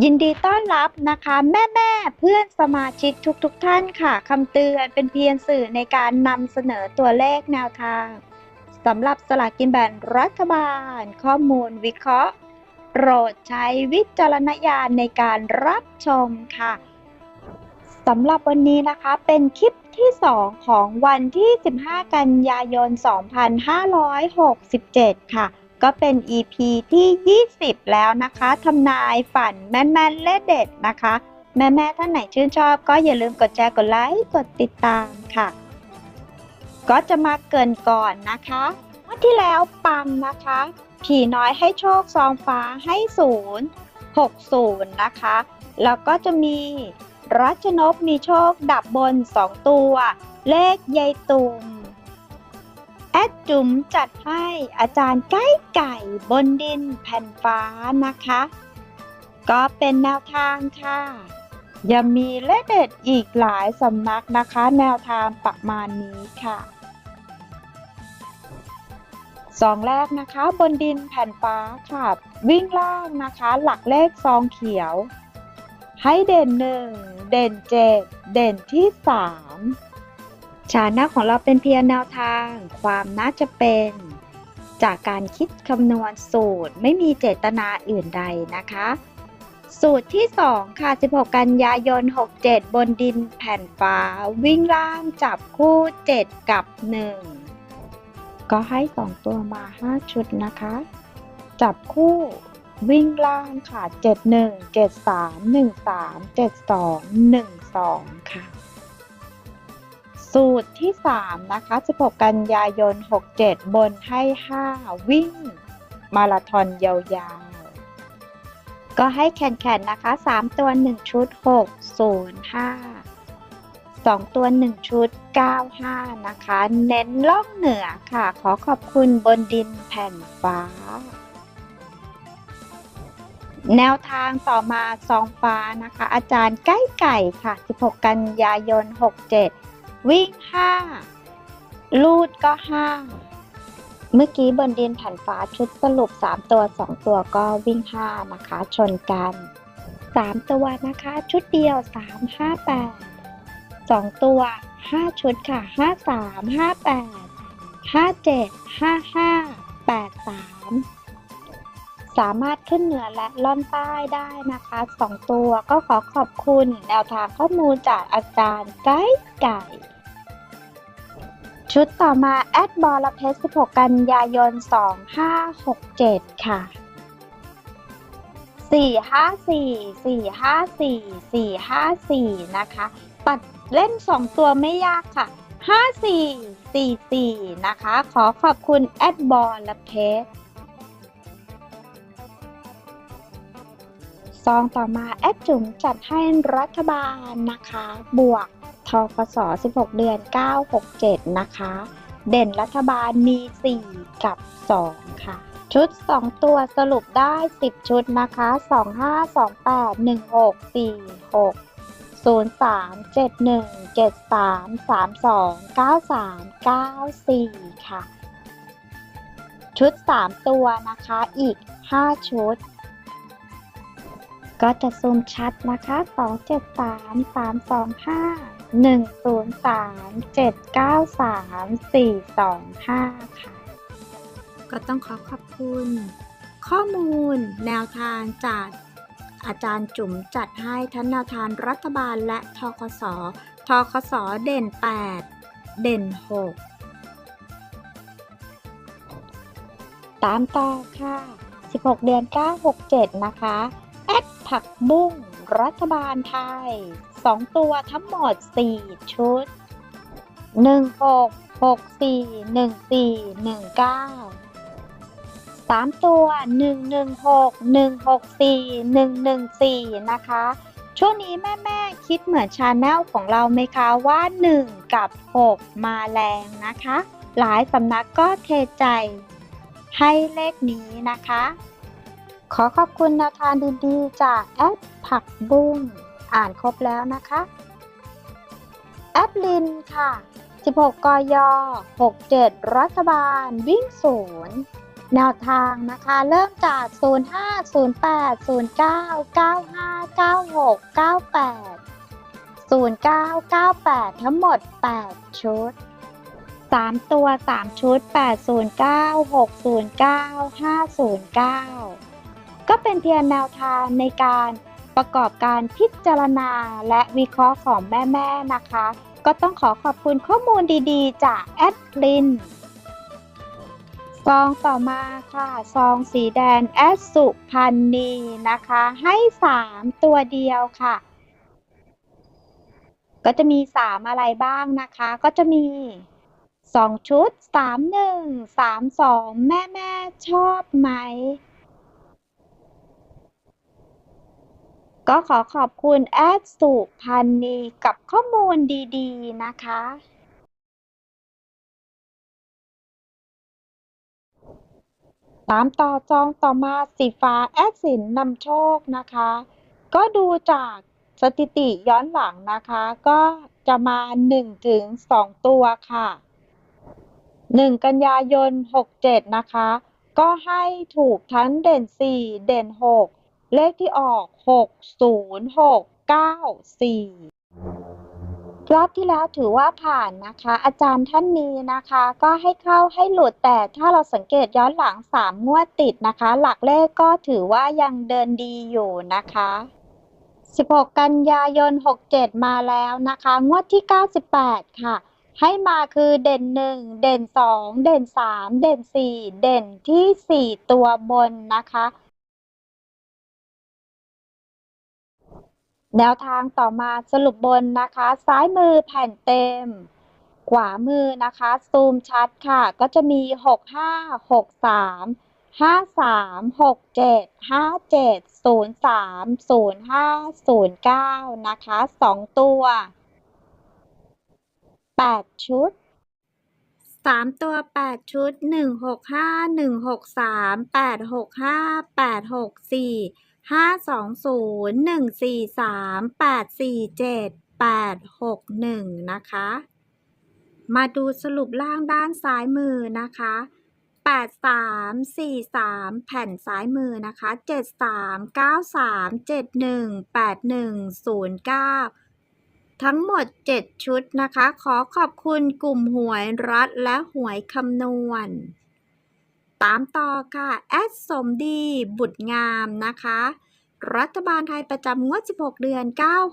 ยินดีต้อนรับนะคะแม่แม่เพื่อนสมาชิกทุกๆทท่านค่ะคำเตือนเป็นเพียงสื่อในการนำเสนอตัวเลขแนวทางสำหรับสลากกินแบ่งรัฐบาล ข้อมูลวิเคราะห์ โปรดใช้วิจารณญาณในการรับชมค่ะสำหรับวันนี้นะคะเป็นคลิปที่ 2 ของวันที่ 15 กันยายน 2567 ค่ะ ก็เป็น EP ที่ 20 แล้วนะคะทำนายฝันแม่นๆ เลขเด็ดนะคะ แม่ๆ ท่านไหนชื่นชอบ ก็อย่าลืมกดแชร์กดไลค์กดติดตามค่ะ ก็จะมาเกินก่อนนะคะวันที่แล้วปังนะคะ ผีน้อยให้โชคซองฟ้าให้ศูนย์หกศูนย์นะคะ แล้วก็จะมีรัชนกมีโชคดับบนสองตัว เลขยายตุ่ม แอดจุ๋มจัดให้อาจารย์ใกล้ไก่บนดินแผ่นฟ้านะคะ ก็เป็นแนวทางค่ะ ยังมีเลขเด็ดอีกหลายสำนักนะคะ แนวทางประมาณนี้ค่ะสองแรกนะคะบนดินแผ่นฟ้าค่ะ วิ่งล่างนะคะ หลักเลขซองเขียว ให้เด่นหนึ่งเด่นเจ็ดเด่นที่สาม ชานะของเราเป็นเพียงแนวทาง ความน่าจะเป็น จากการคิดคำนวณสูตรไม่มีเจตนาอื่นใดนะคะ สูตรที่ 2 ค่ะ 16 กันยายน 67 บนดินแผ่นฟ้า วิ่งล่างจับคู่ 7 กับ 1 ก็ให้ 2 ตัวมา 5 ชุดนะคะ จับคู่วิ่งล่างค่ะ 71 73 13 72 12 ค่ะ สูตรที่ 3 นะคะ 16 กันยายน 67 บนให้ 5 วิ่ง มาราธอนยาวๆ ก็ให้แข่นๆ นะคะ 3 ตัว 1 ชุด 6 0 5 2 ตัว 1 ชุด 9 5 นะคะ เน้นล่องเหนือค่ะ ขอขอบคุณบนดินแผ่นฟ้า แนวทางต่อมาซองฟ้านะคะ อาจารย์ใกล้ไก่ค่ะ 16 กันยายน 67 วิ่ง5ลูดก็5เมื่อกี้บนดินแผ่นฟ้าชุดสรุป 3 ตัว 2 ตัวก็วิ่ง5นะคะ ชนกัน 3 ตัวนะคะ ชุดเดียว 3 5 8 2 ตัว 5 ชุดค่ะ 5 3 5 8 5 7 5 5 8 3 สามารถขึ้นเหนือและล่อนใต้ได้นะคะ 2 ตัวก็ขอขอบคุณแนวทางข้อมูลจากอาจารย์ไก่ไก่ ชุดต่อมาแอดบอลเพชร16 กันยายน 2567 ค่ะ 454 454 454 นะคะ ตัดเล่น 2 ตัวไม่ยากค่ะ 54 44 นะคะ ขอขอบคุณแอดบอลเพชรซองต่อมาแอดจุ๋มจัดให้รัฐบาลนะคะ บวก ทกส16 เดือน 967 นะคะ เด่นรัฐบาลมี 4 กับ 2 ค่ะ ชุด 2 ตัวสรุปได้ 10 ชุดนะคะ 25 28 16 46 03 71 73 32 93 94 ค่ะ ชุด 3 ตัวนะคะอีก 5 ชุด ก็จะซูมชัดนะคะ 273 325 103 793 425ค่ะ ก็ต้องขอขอบคุณ ข้อมูล แนวทางจากอาจารย์จุ๋มจัดให้ทั้งแนวทางรัฐบาลและทคสทคสเด่น 8 เด่น 6 ตามต่อค่ะ 16 เดือน 967 นะคะ แอดผักบุ้งรัฐบาลไทย 2 ตัวทั้งหมด 4 ชุด 16 64 14 19 3 ตัว 116 164 114 นะคะ ช่วงนี้แม่แม่ๆคิดเหมือนชาแนลของเราไหมคะว่า 1 กับ 6 มาแรงนะคะ หลายสำนักก็เทใจให้เลขนี้นะคะ ขอขอบคุณนวทางดีๆ จากแอดผักบุ้ง อ่านครบแล้วนะคะแอดลินค่ะ 16 กย 67 รัฐบาล วิ่งศูนย์แนวทางนะคะ เริ่มจาก 05 08 09 95 96 98 09 98 ทั้งหมด 8 ชุด 3 ตัว 3 ชุด 809 609 509 ก็เป็นเพียงแนวทางในการ ประกอบการพิจารณาและวิเคราะห์ของแม่ ๆ นะคะ ก็ต้องขอขอบคุณข้อมูลดีๆ จากแอดลินซองต่อมาค่ะ ซองสีแดงแอดสุพันนีนะคะ ให้ 3 ตัวเดียวค่ะ ก็จะมี 3 อะไรบ้างนะคะ ก็จะมี 2 ชุด 3 1 3 2 แม่แม่ชอบไหม ก็ขอขอบคุณแอดสุพันนีกับข้อมูลดีๆ นะคะ ตามต่อจองต่อมาสีฟ้าแอดสินนำโชคนะคะ ก็ดูจากสถิติย้อนหลังนะคะ ก็จะมา1ถึง2ตัวค่ะ 1 กันยายน 67 นะคะ ก็ให้ถูกทั้งเด่น 4 เด่น 6 เลขที่ออก6 0 6 9 4รอบที่แล้วถือว่าผ่านนะคะ อาจารย์ท่านนี้นะคะ ก็ให้เข้าให้หลุดแต่ถ้าเราสังเกตย้อนหลัง3งวดติดนะคะ หลักเลขก็ถือว่ายังเดินดีอยู่นะคะ 16 กันยายน 67 มาแล้วนะคะ งวดที่ 98 ค่ะ ให้มาคือเด่น 1 เด่น 2 เด่น 3 เด่น 4 เด่นที่ 4 ตัวบนนะคะ แนวทางต่อมาสรุปบนนะคะ ซ้ายมือแผ่นเต็ม ขวามือนะคะ ซูมชัดค่ะ ก็จะมี 6 5 6 3 5 3 6 7 5 7 0 3 0 5 0 9 นะคะ 2 ตัว 8 ชุด 3 ตัว 8 ชุด 1 6 5 1 6 3 8 6 5 8 6 4 ห้าสองศูนย์หนึ่งสี่สามแปดสี่เจ็ดแปดหกหนึ่งนะคะ มาดูสรุปล่างด้านซ้ายมือนะคะแปดสามสี่สามแผ่นซ้ายมือนะคะเจ็ดสามเก้าสามเจ็ดหนึ่งแปดหนึ่งศูนย์เก้าทั้งหมด 7 ชุดนะคะ ขอขอบคุณกลุ่มหวยรัฐและหวยคำนวณ ตามต่อค่ะ แอดสมดีบุตรงามนะคะ รัฐบาลไทยประจำงวด 16 เดือน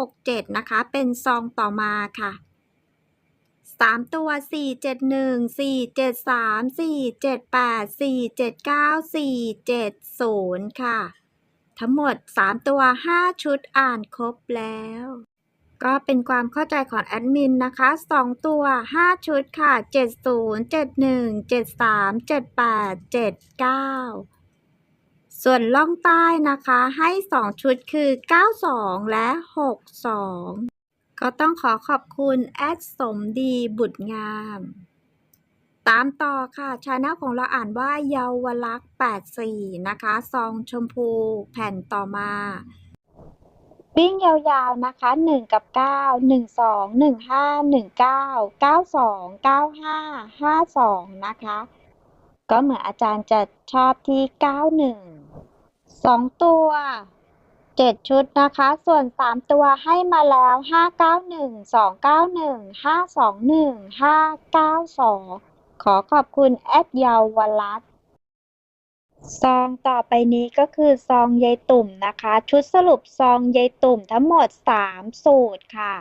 967 นะคะ เป็นซองต่อมาค่ะ 3 ตัว 471 473 478 479 470 ค่ะ ทั้งหมด 3 ตัว 5 ชุดอ่านครบแล้ว ก็เป็นความเข้าใจของแอดมินนะคะ 2 ตัว 5 ชุดค่ะ 70 71 73 78 79ส่วนล่องใต้นะคะให้ 2 ชุดคือ 92 และ 62 ก็ต้องขอขอบคุณ แอดสมดีบุตรงาม ตามต่อค่ะชาแนลของเราอ่านว่าเยาวลักษณ์84 นะคะ ซองชมพูแผ่นต่อมา วิ่งยาวๆนะคะ 1 กับ 9 1 2 1 5 1 9 9 2 9 5 5 2 นะคะ ก็เหมือนอาจารย์จะชอบที่ 91 2 ตัว 7 ชุดนะคะ ส่วน 3 ตัวให้มาแล้ว 591 291 521 592 ขอขอบคุณแอดยาววลักษณ์ ซองต่อไปนี้ก็คือซองยายตุ่มนะคะ ชุดสรุปซองยายตุ่มทั้งหมด 3 สูตรค่ะ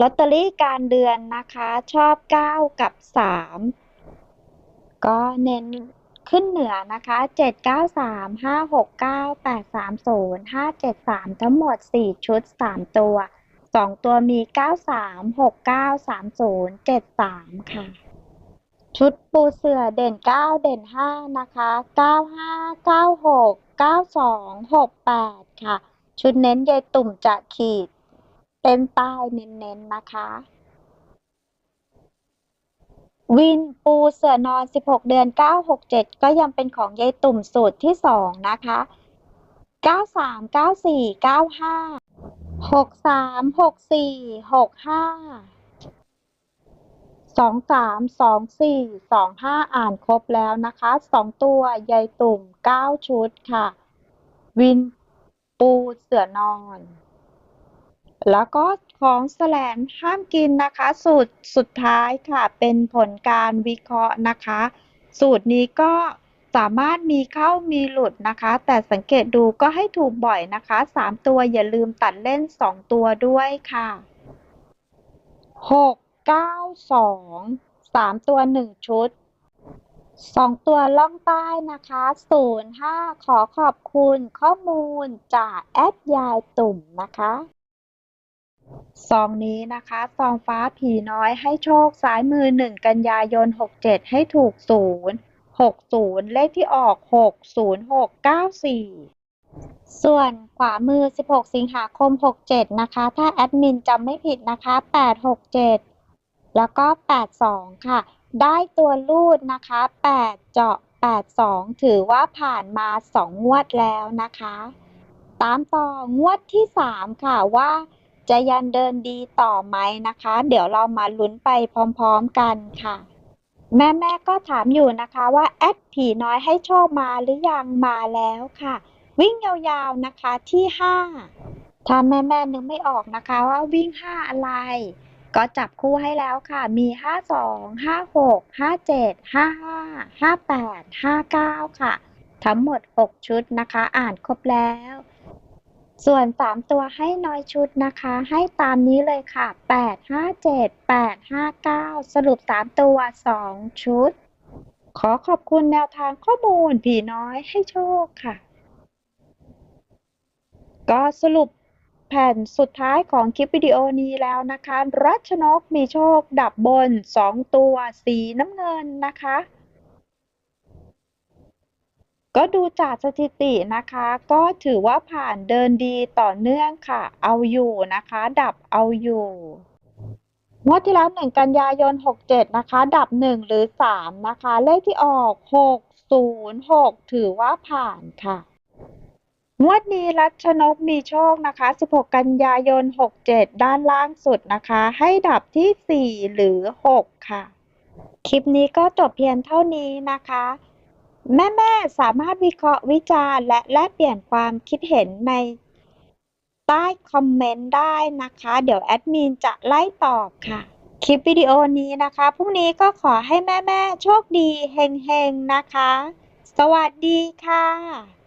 ลอตเตอรี่การเดือนนะคะชอบ 9 กับ 3 ก็เน้นขึ้นเหนือนะคะ 793 569 830 573 ทั้งหมด 4 ชุด 3 ตัว 2 ตัวมี 93 69 30 73 ค่ะ ชุดปูเสือเด่น 9 เด่น 5 นะคะ 95 96 92 68 ค่ะ ชุดเน้นยายตุ่มจะขีดเต็มใต้เน้นๆนะคะ วินปูเสือนอน 16 เดือน 967 ก็ยังเป็นของยายตุ่มสูตรที่ 2 นะคะ 93 94 95 63 64 65 สองสามสองสี่สองห้าอ่านครบแล้วนะคะสองตัวยายตุ่มเก้าชุดค่ะ วินปูเสือนอน แล้วก็ของแสลงห้ามกินนะคะ สูตรสุดท้ายค่ะ เป็นผลการวิเคราะห์นะคะ สูตรนี้ก็สามารถมีเข้ามีหลุดนะคะ แต่สังเกตดูก็ให้ถูกบ่อยนะคะสามตัวอย่าลืมตัดเล่นสองตัวด้วยค่ะหก เก้าสองสามตัวหนึ่งชุดสองตัวล่องใต้นะคะศูนย์ห้าขอขอบคุณข้อมูลจากแอดยายตุ่มนะคะซองนี้นะคะซองฟ้าผีน้อยให้โชคซ้ายมือ1กันยายน67ให้ถูก0 60เลขที่ออก60694ส่วนขวามือ16สิงหาคม67นะคะ ถ้าแอดมินจำไม่ผิดนะคะ867 แล้วก็ 82 ค่ะ ได้ตัวรูดนะคะ 8 เจาะ 82 ถือว่าผ่านมา 2 งวดแล้วนะคะ ตามต่องวดที่ 3 ค่ะว่าจะยังเดินดีต่อไหมนะคะ เดี๋ยวเรามาลุ้นไปพร้อมๆกันค่ะ แม่ๆก็ถามอยู่นะคะว่าแอดผีน้อยให้โชคมาหรือยังมาแล้วค่ะ วิ่งยาวๆนะคะที่ 5 ถ้าแม่ๆนึกไม่ออกนะคะว่าวิ่ง 5 อะไร ก็จับคู่ให้แล้วค่ะ มี 52 56 57 55 58 59 ค่ะ ทั้งหมด 6 ชุดนะคะ อ่านครบแล้ว ส่วน 3 ตัวให้น้อยชุดนะคะ ให้ตามนี้เลยค่ะ 8 5 7 8 5 9 สรุป 3 ตัว 2 ชุด ขอขอบคุณแนวทางข้อมูลผีน้อยให้โชคค่ะ ก็สรุป แผ่นสุดท้ายของคลิปวิดีโอนี้แล้วนะคะ รัชนกมีโชคดับบน 2 ตัวสีน้ำเงินนะคะ ก็ดูจากสถิตินะคะ ก็ถือว่าผ่านเดินดีต่อเนื่องค่ะ เอาอยู่นะคะ ดับเอาอยู่งวดที่แล้ว 1 กันยายน 67 นะคะ ดับ 1 หรือ 3 นะคะ เลขที่ออก 606 ถือว่าผ่านค่ะ งวดนี้รัชนกมีโชคนะคะ 16 กันยายน 67 ด้านล่างสุดนะคะ ให้ดับที่ 4 หรือ 6 ค่ะ คลิปนี้ก็จบเพียงเท่านี้นะคะ แม่ๆ สามารถวิเคราะห์วิจารณ์และแลกเปลี่ยนความคิดเห็นในใต้คอมเมนต์ได้นะคะ เดี๋ยวแอดมินจะไล่ตอบค่ะ คลิปวิดีโอนี้นะคะ พรุ่งนี้ก็ขอให้แม่ ๆ โชคดีเฮงๆ นะคะ สวัสดีค่ะ